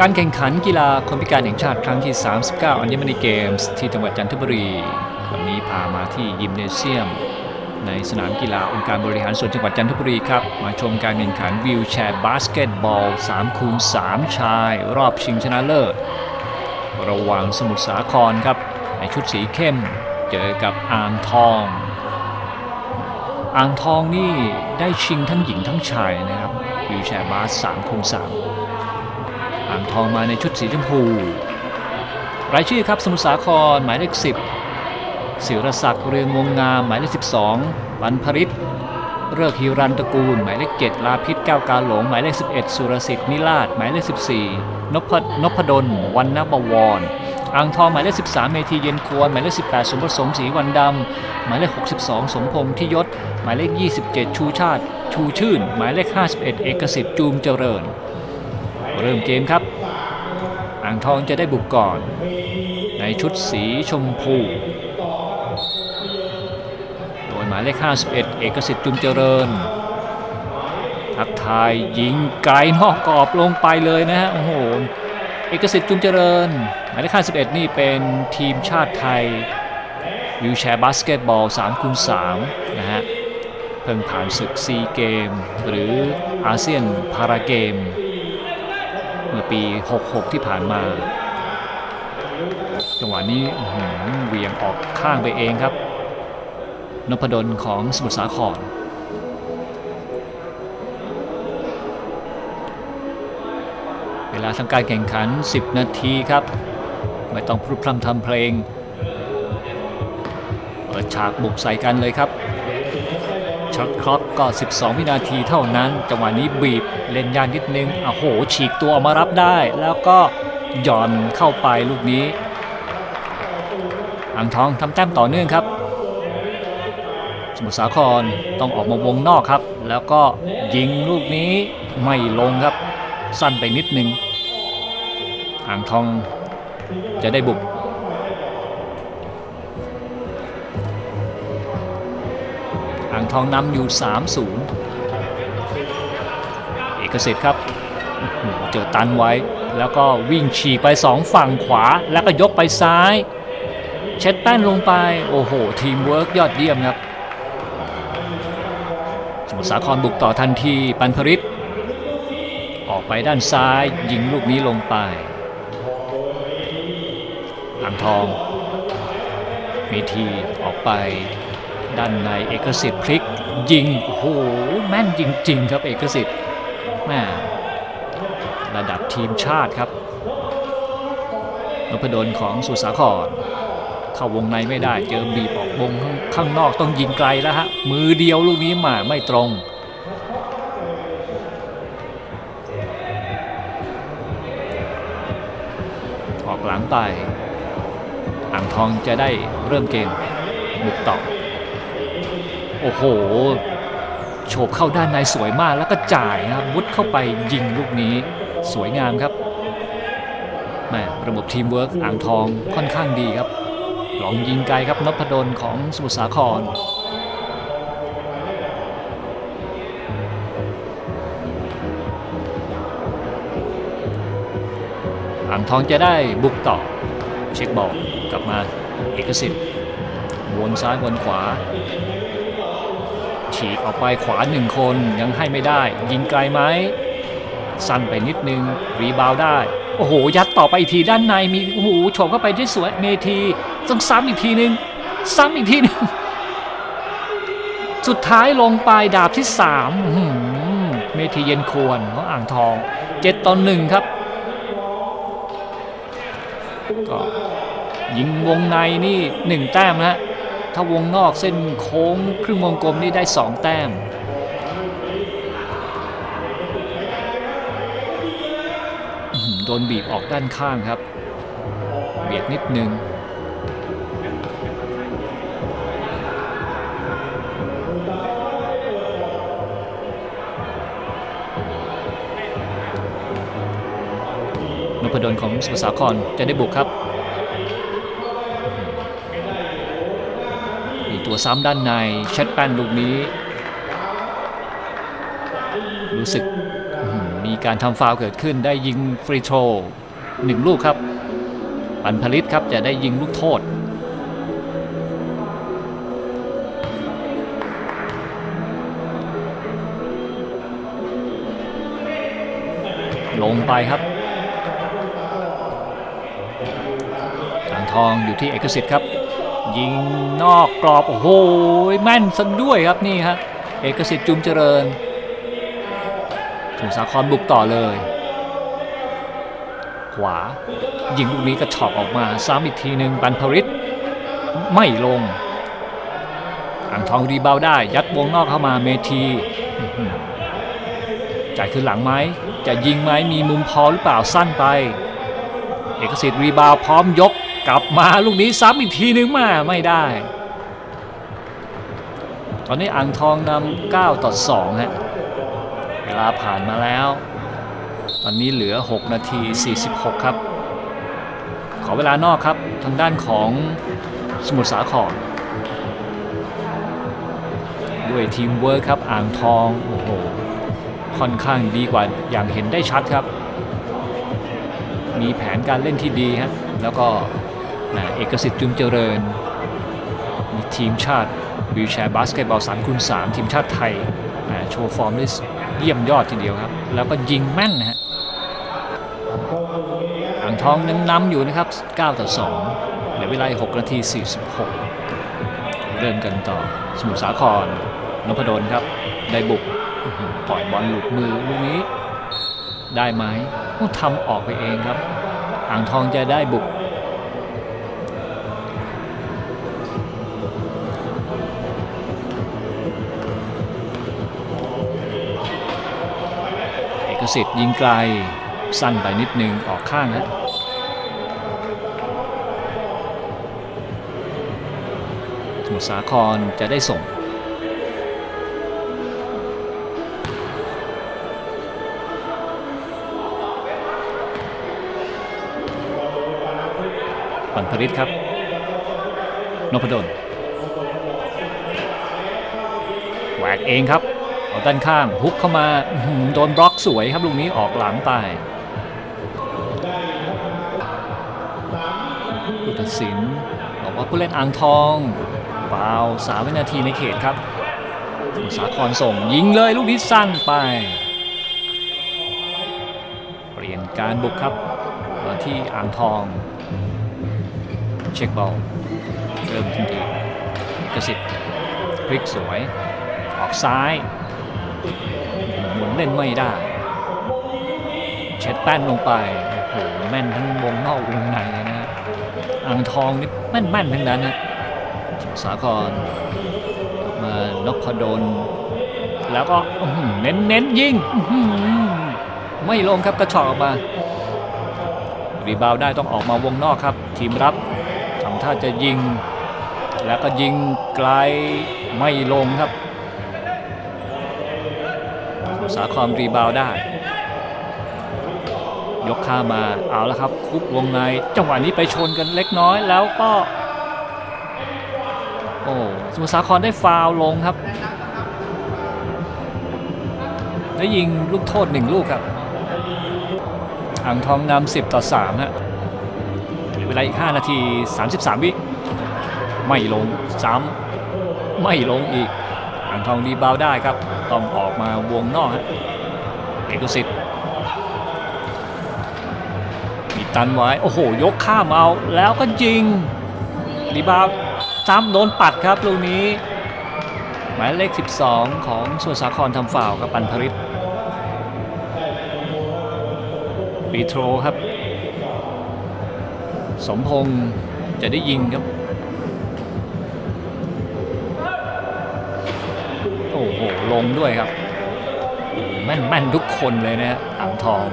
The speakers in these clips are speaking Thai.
การแข่งขันกีฬาคนพิการแห่งชาติครั้งที่ 39 อัญมณีเกมส์ที่จังหวัดจันทบุรี วันนี้พามาที่ยิมเนเซียม ในสนามกีฬาองค์การบริหารส่วนจังหวัดจันทบุรีครับ มาชมการแข่งขันวิวแชร์บาสเกตบอล3คูณ3ชาย รอบชิงชนะเลิศ ระหว่างสมุทรสาครครับ ในชุดสีเข้ม เจอกับอ่างทอง อ่างทองนี่ได้ชิงทั้งหญิงทั้งชายนะครับวิวแชร์บาส3คูณ3 อ่างทองมาในชุดสีชมพู รายชื่อครับสมุทรสาครหมายเลข 10ศิรศักดิ์เรืองวงงามหมายเลข 12ปันพริตเริกฮิรันตระกูล หมายเลข 7 ลาพิษแก้วกาหลง หมายเลข 11 สุรสิทธิ์นิราช หมายเลข 14 นพนพดลวันนบวรอ่างทองหมายเลข 13 เมธีเย็นควร หมายเลข 18 สมประสงค์ศรีวันดำ หมายเลข 62 สมพงษ์ที่ยศ หมายเลข 27 ชูชาติ ชูชื่น หมายเลข 51 เอกสิทธิ์จูมเจริญ เริ่มเกมครับ อ่างทองจะได้บุกก่อน ในชุดสีชมพู โดยหมายเลข 51 เอกสิทธิ์จุมเจริญ ทักทายยิงไกลนอกกรอบลงไปเลยนะฮะ โอ้โห เอกสิทธิ์จุมเจริญ หมายเลข 51 นี่เป็นทีมชาติไทยวิวแชร์บาสเกตบอล3คูณ3นะฮะ เพิ่งผ่านศึกซีเกม หรืออาเซียนพาราเกม มื่อปี 66 ที่ผ่านมา จังหวะนี้เหวียงออกข้างไปเองครับนพดลของสมุทรสาครเวลาทำการแข่งขัน 10 นาทีครับ ไม่ต้องพรุพร่ำทำเพลง เปิดฉากบุกใส่กันเลยครับช็อตคล็อกก็ 12 วินาทีเท่านั้น จังหวะนี้บีบ เล่นยานนิดนึงโอ้โห ฉีกตัวออกมารับได้ แล้วก็หย่อนเข้าไปลูกนี้ อ่างทองทำแต้มต่อเนื่องครับ สมุทรสาครต้องออกมาวงนอกครับ แล้วก็ยิงลูกนี้ไม่ลงครับ สั้นไปนิดนึง อ่างทองจะได้บุกอ่างทองนำอยู่ 3-0 เอกสิทธิ์ครับเจอตันไว้ แล้วก็วิ่งฉีกไป2ฝั่งขวาแล้วก็ยกไปซ้าย เช็ดแป้นลงไป โอ้โห ทีมเวิร์กยอดเยี่ยมครับสมุทรสาครบุกต่อทันทีปันพริตออกไปด้านซ้ายยิงลูกนี้ลงไปอ่างทอง มีทีออกไปด้านในเอกสิทธิ์พลิกยิงโอ้โหแม่นจริงๆครับเอกสิทธิ์ แม่ระดับทีมชาติครับนพดลของสุสาคร เข้าวงในไม่ได้เจอบีบออกวงข้างข้างนอกต้องยิงไกลแล้วฮะ มือเดียวลูกนี้มาไม่ตรงออกหลังไปอ่างทองจะได้เริ่มเกมบุกต่อ โอ้โห โฉบเข้าด้านในสวยมากแล้วก็จ่ายนะครับมุดเข้าไปยิงลูกนี้ สวยงามครับแม่ระบบทีมเวิร์กอ่างทองค่อนข้างดีครับ ลองยิงไกลครับนพดลของสมุทรสาครอ่างทองจะได้บุกต่อ เช็คบอลกลับมาเอกสิทธิ์วนซ้ายวนขวา ฉีกออกไปขวาหนึ่งคนยังให้ไม่ได้ ยิงไกลไหมสั้นไปนิดนึง รีบาวได้ โอ้โห ยัดต่อไปอีกทีด้านในมีโอ้โหโฉบเข้าไปที่สวยเมทีต้องซ้ำอีกทีนึง ซ้ำอีกทีนึง สุดท้ายลงไปดาบที่สามเมทีเย็นควรของอ่างทองเจ็ดต่อหนึ่งครับก็ยิงวงในนี่หนึ่งแต้มนะฮะ ถ้าวงนอกเส้นโค้งครึ่งวงกลมนี่ได้ 2 แต้ม โดนบีบออกด้านข้างครับ เบียดนิดนึงนพดลของสมุทรสาครจะได้บุกครับ ซ้ำด้านในเช็ดแป้นลูกนี้ รู้สึกมีการทำฟาวเกิดขึ้นได้ยิงฟรีโทรหนึ่งลูกครับ ปันผลิตครับจะได้ยิงลูกโทษลงไปครับทางทองอยู่ที่เอกสิทธิ์ครับ ยิงนอกกรอบ โอ้โหแม่นซะด้วยครับนี่ครับ เอกสิทธิ์จุมเจริญสมุทรสาครบุกต่อเลย ขวา ยิงลูกนี้กระชอกออกมาซ้ำอีกทีหนึ่งปันพริตไม่ลงอ่างทองรีบาวได้ ยัดวงนอกเข้ามาเมทีอื้อหือจ่ายขึ้นหลังไหมจะยิงไหมมีมุมพอหรือเปล่าสั้นไป เอกสิทธิ์รีบาวพร้อมยก กลับมาลูกนี้ซ้ำอีกทีนึงมาไม่ได้ ตอนนี้อ่างทองนำ9ต่อ2ฮะเวลาผ่านมาแล้ว ตอนนี้เหลือ 6 นาที 46 ครับ ขอเวลานอกครับทางด้านของสมุทรสาครด้วยทีมเวิร์คครับอ่างทองโอ้โหค่อนข้างดีกว่าอย่างเห็นได้ชัดครับ มีแผนการเล่นที่ดีฮะแล้วก็ นะเอกสิทธิ์จุมเจริญมีทีมชาติวิวแชร์บาสเกตบอล3คูณ3ทีมชาติไทยโชว์ฟอร์มได้เยี่ยมยอดทีเดียวครับ แล้วก็ยิงแม่นนะฮะอ่างทองนั้นนำอยู่นะครับ 9 ต่อ 2 เหลือเวลาอีก6นาที 46 เริ่มกันต่อ สมุทรสาครนพดลครับ ได้บุกปล่อยบอลหลุดมือลูกนี้ ได้ไหมต้องทำออกไปเองครับ อ่างทองจะได้บุก สิทธิ์ยิงไกล สั้นไปนิดนึงออกข้างฮะสมุทรสาครจะได้ส่ง ปันผลิตครับ นพดลแหวกเองครับ เอาด้านข้างฮุกเข้ามาโดนบล็อกสวยครับลูกนี้ออกหลังไปผู้ตัดสินบอกว่าผู้เล่นอ่างทองฟาวล์สามวินาทีในเขตครับสุสาครส่งยิงเลยลูกนี้สั้นไป เปลี่ยนการบุกครับมาที่อ่างทอง เช็คบอลเริ่มทันทีกระสิทธิ์พลิกสวย ออกซ้าย หมุนเล่นไม่ได้ เช็ดแป้นลงไปโอ้โหแม่นทั้งวงนอกวงในนะอ่างทองนี่แม่นแม่นๆทั้งนั้นนะสมุทรสาครกลับมานพดลแล้วก็เน้นเน้นยิงไม่ลงครับกระชอกออกมา รีบาวได้ต้องออกมาวงนอกครับ ทีมรับทำท่าจะยิง แล้วก็ยิงไกลไม่ลงครับ สาครรีบาวได้ ยกข้ามาเอาแล้วครับ คุบวงในจังหวะนี้ไปชนกันเล็กน้อยแล้วก็ โอ้สมุทรสาครได้ฟาวลงครับได้ยิงลูกโทษหนึ่งลูกครับ อ่างทองนำ10 ต่อ3ฮะเหลือเวลาอีก 5 นาที 33 วิ ไม่ลง ซ้ำ ไม่ลงอีกางทองรีบาวได้ครับ ต้องออกมาวงนอกเอกสิทธิ์มีตันไว้ โอ้โห ยกข้ามเอาแล้วก็ยิงรีบาวซ้ำโดนปัดครับลูกนี้ หมายเลข 12 ของสุรสาครทำฝ่าวกับปันพริตปีโทรครับ สมพงษ์จะได้ยิงครับ ลงด้วยครับแม่นแม่นทุกคนเลยนะฮะอ่างทอง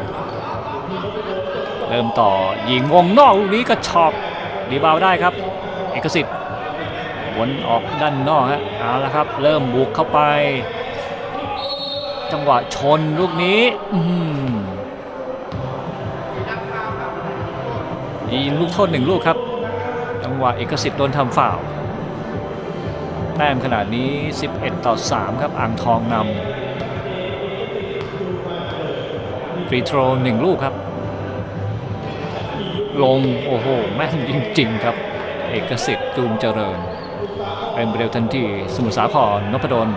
เริ่มต่อยิงวงนอกลูกนี้กระชอกรีบาวได้ครับ เอกสิทธิ์วนออกด้านนอกฮะเอาละครับ เริ่มบุกเข้าไป จังหวะชนลูกนี้อือหือยิงลูกโทษหนึ่งลูกครับ จังหวะเอกสิทธิ์โดนทำฝ่าว แต้มขนาดนี้ 11 ต่อ 3 ครับอ่างทองนำฟรีโทรหนึ่งลูกครับ ลง โอ้โห แม่นจริง ๆ ครับ เอกสิทธิ์จูมเจริญเป็นเร็วทันทีสมุทรสาครนพดล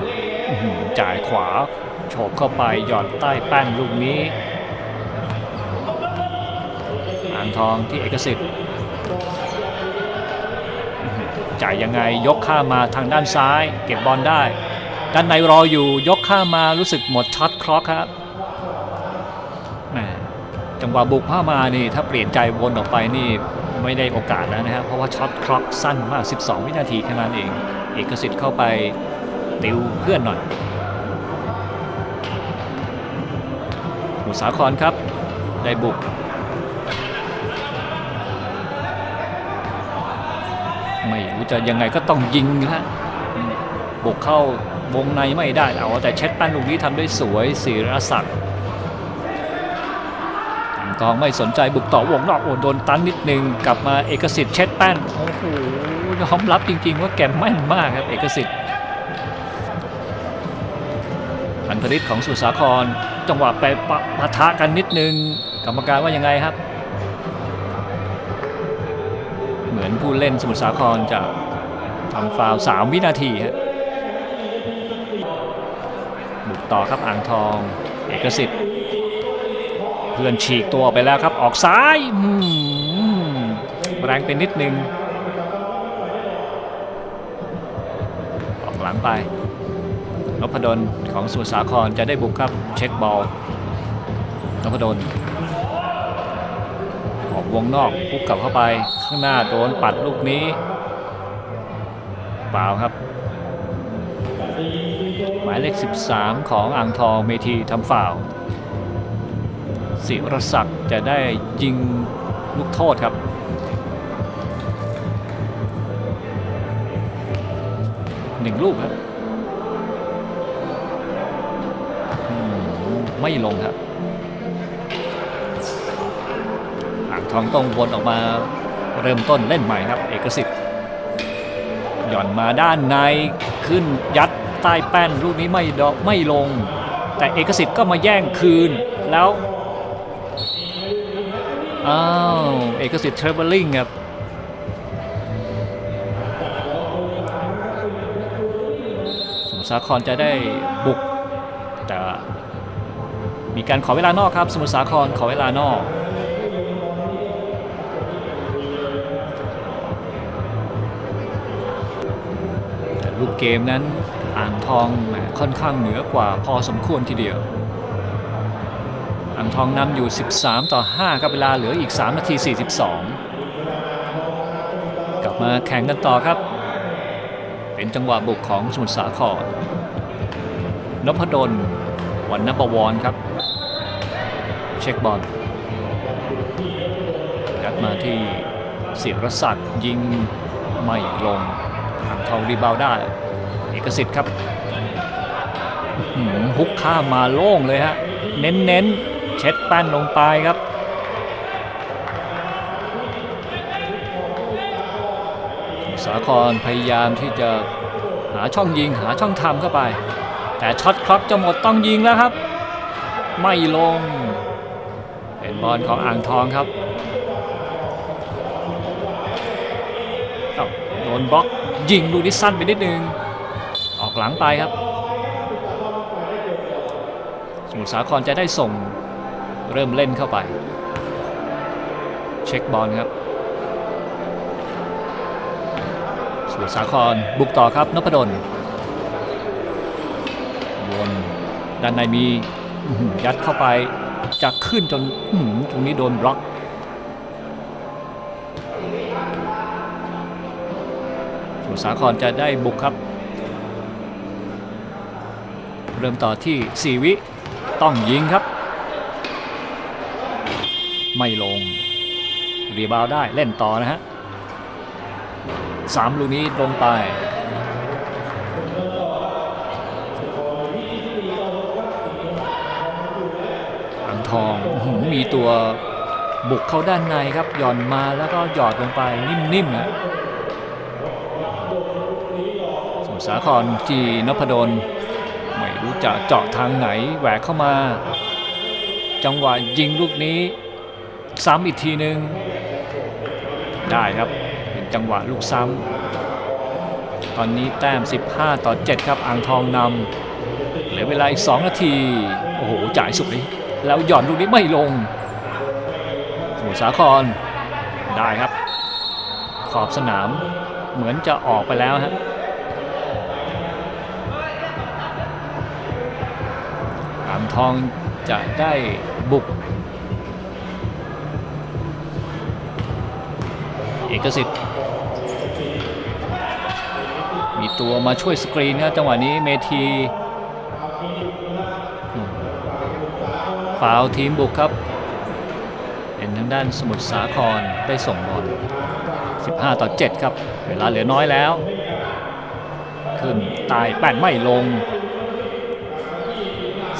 จ่ายขวาโฉบเข้าไปหย่อนใต้แป้นลูกนี้ อ่างทองที่เอกสิทธิ์ จ่ายยังไงยกข้ามาทางด้านซ้าย เก็บบอลได้ ด้านในรออยู่ยกข้ามารู้สึกหมดช็อตคล็อกครับจังหวะบุกเข้ามานี่ถ้าเปลี่ยนใจวนออกไปนี่ไม่ได้โอกาสแล้วนะครับเพราะว่าช็อตคล็อกสั้นมาก 12 วินาทีแค่นั้นเอง เอกสิทธิ์เข้าไปติวเพื่อนหน่อยสมุสาครครับ ได้บุก จะยังไงก็ต้องยิงนะบุกเข้าวงในไม่ได้เอาแต่เช็ดแป้นลูกนี้ทำได้สวยศิรศักดิ์อ่างทองไม่สนใจบุกต่อวงนอกโอ้โดนตันนิดนึงกลับมาเอกสิทธิ์เช็ดแป้นโอ้โหยอมรับจริง ๆ ว่าแกแม่นมากครับเอกสิทธิ์พันธฤทธิ์ของสุสาครจังหวะไปปะปะทะกันนิดนึง กรรมการว่ายังไงครับ เหมือนผู้เล่นสมุทรสาครจะทำฟาวล์3วินาทีฮะบุกต่อครับอ่างทอง เอกสิทธิ์เพื่อนฉีกตัวไปแล้วครับออกซ้ายแรงไปนิดนึงออกหลังไปนพดลของสมุทรสาครจะได้บุกครับเช็คบอลนพดล วงนอกพุกกลับเข้าไปข้างหน้าโดนปัดลูกนี้ เปล่าครับ หมายเลข 13 ของอ่างทองเมทีทำฝ่าวศิรศักดิ์จะได้ยิงลูกโทษครับหนึ่งลูกครับไม่ลงครับ อ่างทองต้องวนออกมาเริ่มต้นเล่นใหม่ครับ เอกสิทธิ์หย่อนมาด้านในขึ้นยัดใต้แป้นลูกนี้ไม่ดอกไม่ลง แต่เอกสิทธิ์ก็มาแย่งคืนแล้วอ้าวเอกสิทธิ์เทรเวลลิงครับสมุทรสาครจะได้บุกแต่มีการขอเวลานอกครับ สมุทรสาครขอเวลานอก เกมนั้นอ่างทองค่อนข้างเหนือกว่าพอสมควรทีเดียว อ่างทองนำอยู่ 13 ต่อ5ครับเวลาเหลืออีก 3 นาที 42 กลับมาแข่งกันต่อครับ เป็นจังหวะบุกของสมุทรสาครนพดลวันนบวรครับ เช็คบอลยัดมาที่เสียรศักดิ์ยิงไม่ลงอ่างทองรีบาวได้ กสิทธิ์ครับฮุกข้ามมาโล่งเลยฮะ เน้นๆเช็ดแป้นลงไปครับ สาครพยายามที่จะหาช่องยิงหาช่องทำเข้าไป แต่ช็อตคล็อกจะหมดต้องยิงแล้วครับ ไม่ลง เป็นบอลของอ่างทองครับโดนบล็อกยิงลูนี้สั้นไปนิดนึง หลังไปครับ สมุทรสาครจะได้ส่งเริ่มเล่นเข้าไป เช็คบอลครับ สมุทรสาครบุกต่อครับนพดลวนด้านในมียัดเข้าไปจะขึ้นจนตรงนี้โดนบล็อกสมุทรสาครจะได้บุกครับ เริ่มต่อที่ 4 วิ ต้องยิงครับ ไม่ลง รีบาวด์ได้เล่นต่อนะฮะสามลูกนี้ลงไปอ่างทองมีตัวบุกเข้าด้านในครับหย่อนมาแล้วก็หยอดลงไปนิ่มๆนะสมุทรสาครที่นพดล รู้จะเจาะทางไหนแหวกเข้ามา จังหวะยิงลูกนี้ ซ้ำอีกทีหนึ่งได้ครับเป็นจังหวะลูกซ้ำตอนนี้แต้ม 15 ต่อ 7 ครับอ่างทองนำเหลือเวลาอีก 2 นาที โอ้โห จ่ายสวยแล้วหย่อนลูกนี้ไม่ลงสมุทรสาครได้ครับ ขอบสนามเหมือนจะออกไปแล้วฮะางทองจะได้บุก เอกสิทธิ์ มีตัวมาช่วยสกรีนครับจังหวะนี้เมทีอืมฟาวล์ทีมบุกครับ เป็นทางด้านสมุทรสาครได้ส่งบอล 15 ต่อ 7 ครับ เวลาเหลือน้อยแล้ว ขึ้นตายแป้นไม่ลง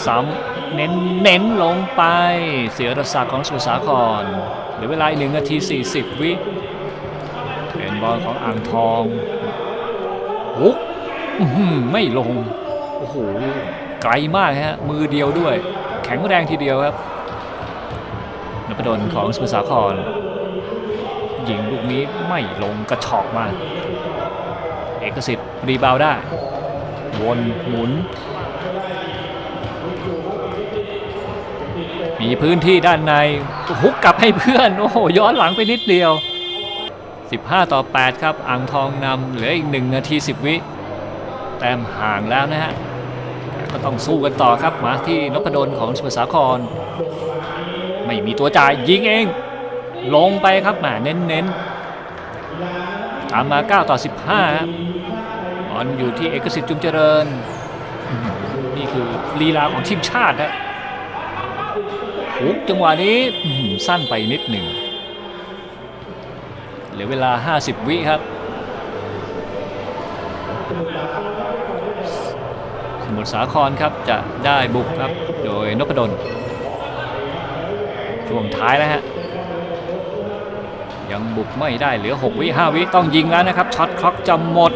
ซ้ำเน้นเน้นลงไป เสียรศักของสุสาครเหลือเวลาอีกหนึ่งนาที 40 วิเป็นบอลของอ่างทองหุกอื้ไม่ลง โอ้โห ไกลมากฮะ มือเดียวด้วย แข็งแรงทีเดียวครับนพดลของสุสาครยิงลูกนี้ไม่ลงกระชอกมากเอกสิทธิ์รีบาวได้ วนหมุน มีพื้นที่ด้านในฮุกกลับให้เพื่อน โอ้โห ย้อนหลังไปนิดเดียว 15 ต่อ 8 ครับ อ่างทองนำเหลืออีก 1 นาที 10 วิ แต้มห่างแล้วนะฮะ ก็ต้องสู้กันต่อครับ มาที่นพดลของสมุทรสาคร ไม่มีตัวจ่ายยิงเอง ลงไปครับแหมเน้นๆ ตามมา 9 ต่อ 15บอลอยู่ที่เอกสิทธิ์จุมเจริญ นี่คือลีลาของทีมชาตินะ หุกจังหวะนี้สั้นไปนิดหนึ่งเหลือเวลา 50 วิครับสมุทรสาครครับจะได้บุกครับ โดยนพดลช่วงท้ายแล้วฮะ ยังบุกไม่ได้เหลือ 6 วิ 5 วิ ต้องยิงแล้วนะครับ ช็อตคล็อกจะหมด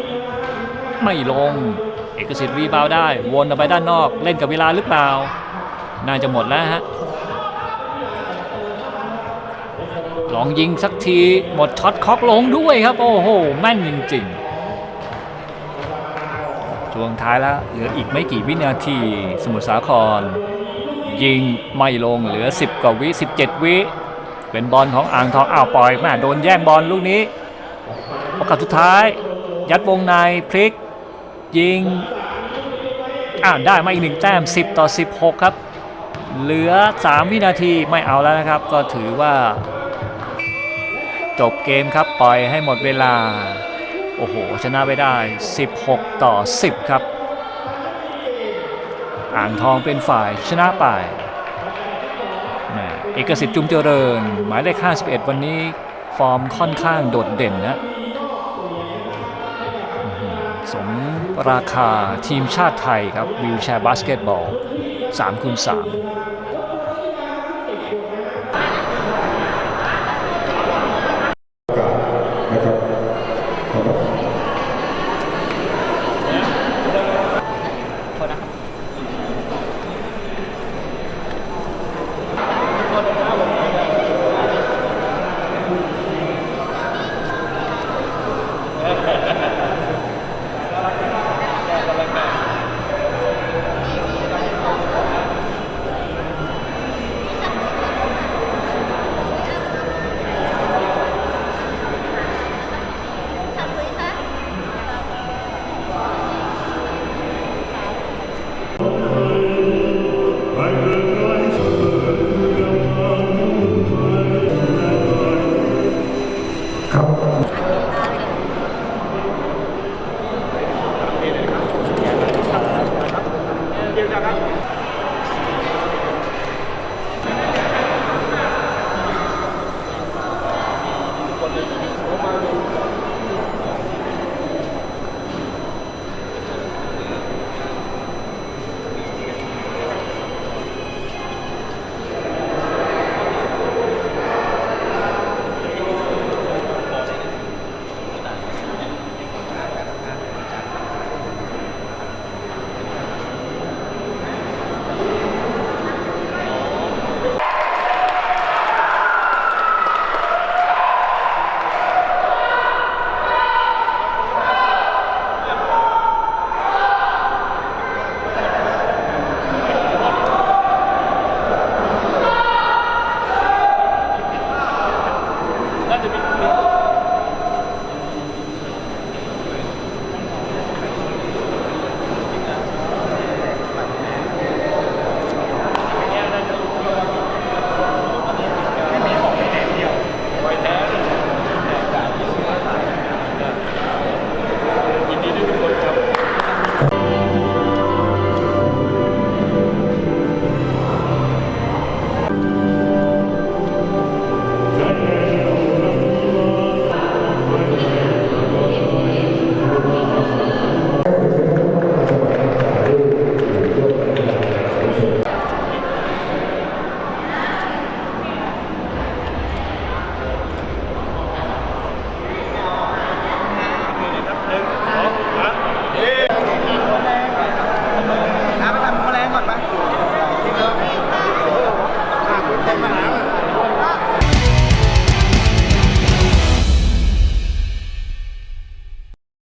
ไม่ลง เอกสิทธิ์รีบาวได้ วนออกไปด้านนอก เล่นกับเวลาหรือเปล่า น่าจะหมดแล้วฮะ องยิงสักทีหมดช็อตคอกลงด้วยครับ โอ้โห แม่นจริงๆช่วงท้ายแล้วเหลืออีกไม่กี่วินาที สมุทรสาคร ยิงไม่ลงเหลือ 10 กว่าวิ 17 วิ เป็นบอลของอ่างทองอ้าวปล่อยแม่โดนแย่งบอลลูกนี้โอกาสสุดท้าย ยัดวงในพลิก ยิงอ่าได้มาอีกหนึ่งแต้ม 10 ต่อ 16 ครับ เหลือ 3 วินาทีไม่เอาแล้วนะครับ ก็ถือว่า จบเกมครับปล่อยให้หมดเวลา โอ้โห ชนะไปได้ 16 ต่อ 10 ครับ อ่างทองเป็นฝ่ายชนะไปเอกสิทธิ์จุมเจริญ หมายเลข 51 วันนี้ฟอร์มค่อนข้างโดดเด่นนะสมราคาทีมชาติไทยครับวิวแชร์บาสเกตบอล3คูณ3